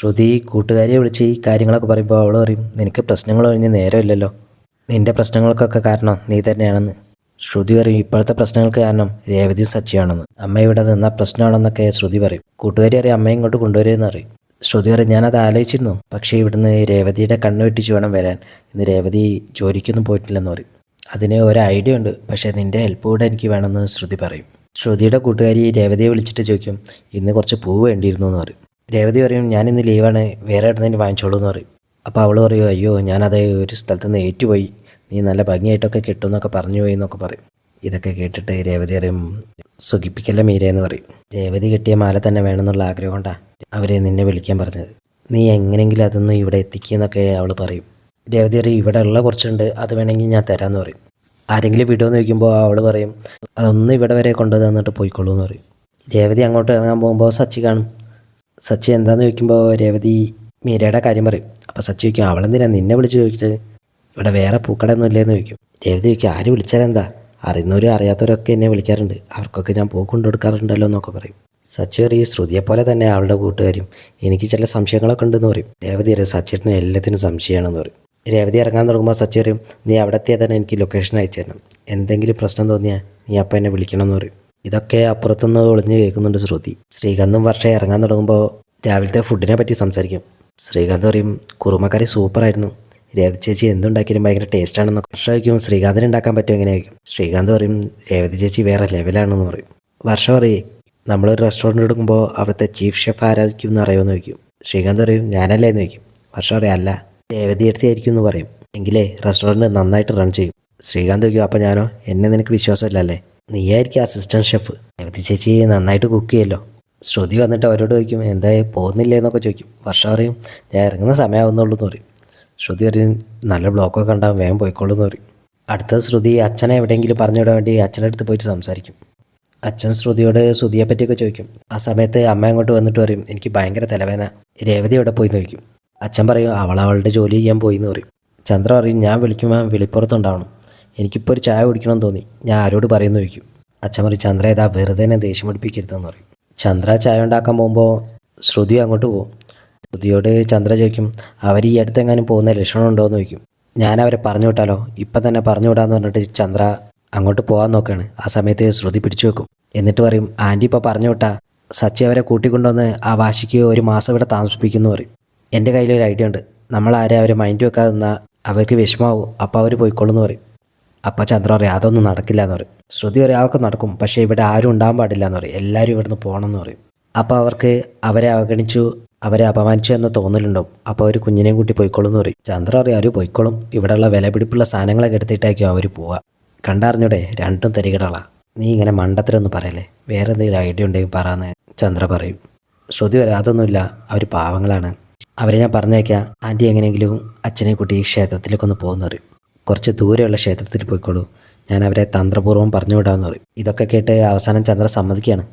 ശ്രുതി കൂട്ടുകാരിയെ വിളിച്ച് ഈ കാര്യങ്ങളൊക്കെ പറയുമ്പോൾ അവൾ പറയും നിനക്ക് പ്രശ്നങ്ങൾ ഒഴിഞ്ഞ് നേരമില്ലല്ലോ. നിന്റെ പ്രശ്നങ്ങൾക്കൊക്കെ കാരണം നീ തന്നെയാണെന്ന്. ശ്രുതി പറയും ഇപ്പോഴത്തെ പ്രശ്നങ്ങൾക്ക് കാരണം രേവതി സച്ചിയാണെന്ന്. അമ്മ ഇവിടെ നിന്ന പ്രശ്നമാണെന്നൊക്കെ ശ്രുതി പറയും. കൂട്ടുകാരി അറിയാം അമ്മയെ ഇങ്ങോട്ട് കൊണ്ടുവരുമെന്ന് അറിയും ശ്രുതി പറയും ഞാനത് ആലോചിച്ചിരുന്നു. പക്ഷേ ഇവിടുന്ന് രേവതിയുടെ കണ്ണു വെട്ടിച്ച് വേണം വരാൻ. ഇന്ന് രേവതി ജോലിക്കൊന്നും പോയിട്ടില്ലെന്ന് പറയും. അതിന് ഒരു ഐഡിയ ഉണ്ട്. പക്ഷേ നിന്റെ ഹെൽപ്പ് കൂടെ എനിക്ക് വേണമെന്ന് ശ്രുതി പറയും. ശ്രുതിയുടെ കൂട്ടുകാരി രേവതിയെ വിളിച്ചിട്ട് ചോദിക്കും ഇന്ന് കുറച്ച് പൂവ് വേണ്ടിയിരുന്നു എന്ന് പറയും. രേവതി പറയും ഞാൻ ഇന്ന് ലീവാണ് വേറെ ഇടന്ന് വാങ്ങിച്ചോളൂ എന്ന് പറയും. അപ്പോൾ അവൾ പറയും അയ്യോ ഞാനത് ഒരു സ്ഥലത്ത് നിന്ന് ഏറ്റുപോയി. നീ നല്ല ഭംഗിയായിട്ടൊക്കെ കിട്ടുമെന്നൊക്കെ പറഞ്ഞു പോയി എന്നൊക്കെ പറയും. ഇതൊക്കെ കേട്ടിട്ട് രേവതി അറിയും സുഖിപ്പിക്കല്ല മീര എന്ന് പറയും. രേവതി കിട്ടിയ മാല തന്നെ വേണമെന്നുള്ള ആഗ്രഹം കൊണ്ടാണ് അവരെ നിന്നെ വിളിക്കാൻ പറഞ്ഞത്. നീ എങ്ങനെയെങ്കിലും അതൊന്നും ഇവിടെ എത്തിക്കുന്നൊക്കെ അവൾ പറയും. രേവതി പറയും ഇവിടെ ഉള്ള കുറച്ചുണ്ട് അത് വേണമെങ്കിൽ ഞാൻ തരാമെന്ന് പറയും. ആരെങ്കിലും വിടുമെന്ന് ചോദിക്കുമ്പോൾ അവൾ പറയും അതൊന്നും ഇവിടെ വരെ കൊണ്ടുവന്നിട്ട് പോയിക്കോളൂ എന്ന് പറയും. രേവതി അങ്ങോട്ട് ഇറങ്ങാൻ പോകുമ്പോൾ സച്ചി കാണും. സച്ചി എന്താന്ന് ചോദിക്കുമ്പോൾ രേവതി മീരയുടെ കാര്യം പറയും. അപ്പോൾ സച്ചി ചോദിക്കും അവളെന്തിനാ നിന്നെ വിളിച്ച് ചോദിച്ചത് ഇവിടെ വേറെ പൂക്കടയൊന്നും ഇല്ലേന്ന് ചോദിക്കും. രേവതി ചോദിക്കും ആര് വിളിച്ചാലെന്താ അറിയുന്നവരും അറിയാത്തവരൊക്കെ എന്നെ വിളിക്കാറുണ്ട്. അവർക്കൊക്കെ ഞാൻ പൂ കൊണ്ടു കൊടുക്കാറുണ്ടല്ലോ എന്നൊക്കെ പറയും. സച്ചി പറയും ശ്രുതിയെ പോലെ തന്നെ അവളുടെ കൂട്ടുകാരും. എനിക്ക് ചില സംശയങ്ങളൊക്കെ ഉണ്ടെന്ന് പറയും. രേവതി പറയും സച്ചിയേട്ടന് എല്ലാത്തിനും സംശയമാണെന്ന് പറയും. രേവതി ഇറങ്ങാൻ തുടങ്ങുമ്പോൾ സച്ചി പറയും നീ അവിടെ എത്തിയാൽ തന്നെ എനിക്ക് ലൊക്കേഷൻ അയച്ചു തരണം എന്തെങ്കിലും പ്രശ്നം തോന്നിയാൽ നീ അപ്പം എന്നെ വിളിക്കണമെന്ന് പറയും. ഇതൊക്കെ അപ്പുറത്തുനിന്ന് ഒളിഞ്ഞു കേൾക്കുന്നുണ്ട് ശ്രുതി. ശ്രീകാന്തും വർഷം ഇറങ്ങാൻ തുടങ്ങുമ്പോൾ രാവിലത്തെ ഫുഡിനെ പറ്റി സംസാരിക്കും. ശ്രീകാന്ത് പറയും കുറുമക്കറി സൂപ്പറായിരുന്നു രേവതി ചേച്ചി എന്തുണ്ടാക്കിയാലും ഭയങ്കര ടേസ്റ്റാണെന്നൊക്കെ വർഷ വയ്ക്കും ശ്രീകാന്തിന് ഉണ്ടാക്കാൻ പറ്റും എങ്ങനെയായിരിക്കും? ശ്രീകാന്ത് പറയും രേവതി ചേച്ചി വേറെ ലെവലാണെന്ന് പറയും. വർഷ പറയും നമ്മളൊരു റെസ്റ്റോറന്റ് എടുക്കുമ്പോൾ അവിടുത്തെ ചീഫ് ഷെഫ് ആരാധിക്കും എന്ന് അറിയുമെന്ന് ചോദിക്കും. ശ്രീകാന്ത് പറയും ഞാനല്ലേ എന്ന് ചോദിക്കും. വർഷ പറയും അല്ല രേവതി എടുത്തായിരിക്കും എന്ന് പറയും. എങ്കിലേ റെസ്റ്റോറന്റ് നന്നായിട്ട് റൺ ചെയ്യും. ശ്രീകാന്ത് ചോദിക്കും അപ്പോൾ ഞാനോ? എന്നെ നിനക്ക് വിശ്വാസമില്ലല്ലേ നീയായിരിക്കും അസിസ്റ്റന്റ് ഷെഫ് രേവതി ചേച്ചി നന്നായിട്ട് കുക്ക് ചെയ്യല്ലോ. ശ്രുതി വന്നിട്ട് അവരോട് ചോദിക്കും എന്തായി പോകുന്നില്ലേ? എന്നൊക്കെ ചോദിക്കും. വർഷ പറയും ഞാൻ ഇറങ്ങുന്ന സമയമാവുന്നുള്ളൂ എന്ന് പറയും. ശ്രുതി പറയും നല്ല ബ്ലോക്കൊക്കെ ഉണ്ടാകും വേഗം പോയിക്കോളൂ എന്ന് പറയും. അടുത്ത ശ്രുതി അച്ഛനെ എവിടെയെങ്കിലും പറഞ്ഞു വിടാൻ വേണ്ടി അച്ഛന്റെ അടുത്ത് പോയിട്ട് സംസാരിക്കും. അച്ഛൻ ശ്രുതിയോട് ശ്രുതിയെ പറ്റിയൊക്കെ ചോദിക്കും. ആ സമയത്ത് അമ്മ അങ്ങോട്ട് വന്നിട്ട് പറയും എനിക്ക് ഭയങ്കര തലവേന രേവതി എവിടെ പോയി? ചോദിക്കും. അച്ഛൻ പറയും അവൾ അവളുടെ ജോലി ചെയ്യാൻ പോയി എന്ന് പറയും. ചന്ദ്ര പറയും ഞാൻ വിളിക്കുമ്പോൾ വിളിപ്പുറത്തുണ്ടാവണം എനിക്കിപ്പോൾ ഒരു ചായ കുടിക്കണമെന്ന് തോന്നി. ഞാൻ ആരോട് പറയുന്നു ചോദിക്കും. അച്ഛൻ പറയും ചന്ദ്ര ഇതാ വെറുതെ എന്നെ ദേഷ്യം പിടിപ്പിക്കരുതെന്ന് പറയും. ചന്ദ്ര ചായ ഉണ്ടാക്കാൻ പോകുമ്പോൾ ശ്രുതി അങ്ങോട്ട് പോകും ശ്രുതിയോട് ചന്ദ്ര ചോദിക്കും അവർ ഈ അടുത്തെങ്ങാനും പോകുന്ന ലക്ഷണം ഉണ്ടോ? എന്ന് ചോദിക്കും. ഞാൻ അവരെ പറഞ്ഞു വിട്ടാലോ? ഇപ്പം തന്നെ പറഞ്ഞു വിടാന്ന് പറഞ്ഞിട്ട് ചന്ദ്ര അങ്ങോട്ട് പോകാൻ നോക്കുകയാണ് ആ സമയത്ത് ശ്രുതി പിടിച്ചു വെക്കും. എന്നിട്ട് പറയും ആന്റി ഇപ്പോൾ പറഞ്ഞു വിട്ടാ സച്ചി അവരെ കൂട്ടിക്കൊണ്ടുവന്ന് ആ വാശിക്ക് ഒരു മാസം ഇവിടെ താമസിപ്പിക്കുന്നു പറയും. എന്റെ കയ്യിലൊരു ഐഡിയ ഉണ്ട്. നമ്മൾ ആരെ അവരെ മൈൻഡ് വെക്കാതെ നിന്നാൽ അവർക്ക് വിഷമാവും. അപ്പോൾ അവർ പോയിക്കൊള്ളുന്നു പറയും. അപ്പോൾ ചന്ദ്രൻ പറയും അതൊന്നും നടക്കില്ല എന്ന് പറയും. ശ്രുതി പറയും അതൊക്കെ നടക്കും. പക്ഷേ ഇവിടെ ആരും ഉണ്ടാകാൻ പാടില്ല എന്ന് പറയും. എല്ലാവരും ഇവിടുന്ന് പോകണം എന്ന് പറയും. അപ്പോൾ അവർക്ക് അവരെ അവഗണിച്ചു അവരെ അപമാനിച്ചു എന്ന് തോന്നലുണ്ടാവും. അപ്പോൾ അവർ കുഞ്ഞിനെയും കൂട്ടി പോയിക്കോളും എന്ന് പറയും. ചന്ദ്രൻ പറയും അവർ പോയിക്കോളും. ഇവിടെയുള്ള വിലപിടിപ്പുള്ള സാധനങ്ങളൊക്കെ എടുത്തിട്ടായിരിക്കും അവർ പോവുക. കണ്ടറിഞ്ഞൂടെ? രണ്ടും തരികടളാ നീ ഇങ്ങനെ മണ്ടത്തിലൊന്നും പറയല്ലേ? വേറെ എന്തെങ്കിലും ഐഡിയ ഉണ്ടെങ്കിൽ പറയാന്ന് ചന്ദ്ര പറയും. ശ്രുതി വരെ അതൊന്നുമില്ല. അവർ പാവങ്ങളാണ്. അവരെ ഞാൻ പറഞ്ഞേക്കാം ആന്റി എങ്ങനെയെങ്കിലും അച്ഛനെ കുട്ടി ഈ ക്ഷേത്രത്തിലേക്ക് ഒന്ന് പോകുന്ന കുറച്ച് ദൂരെയുള്ള ക്ഷേത്രത്തിൽ പോയിക്കോളൂ. ഞാൻ അവരെ തന്ത്രപൂർവം പറഞ്ഞു വിടാമെന്ന് പറയും. ഇതൊക്കെ കേട്ട് അവസാനം ചന്ദ്ര സമ്മതിക്കുകയാണ്.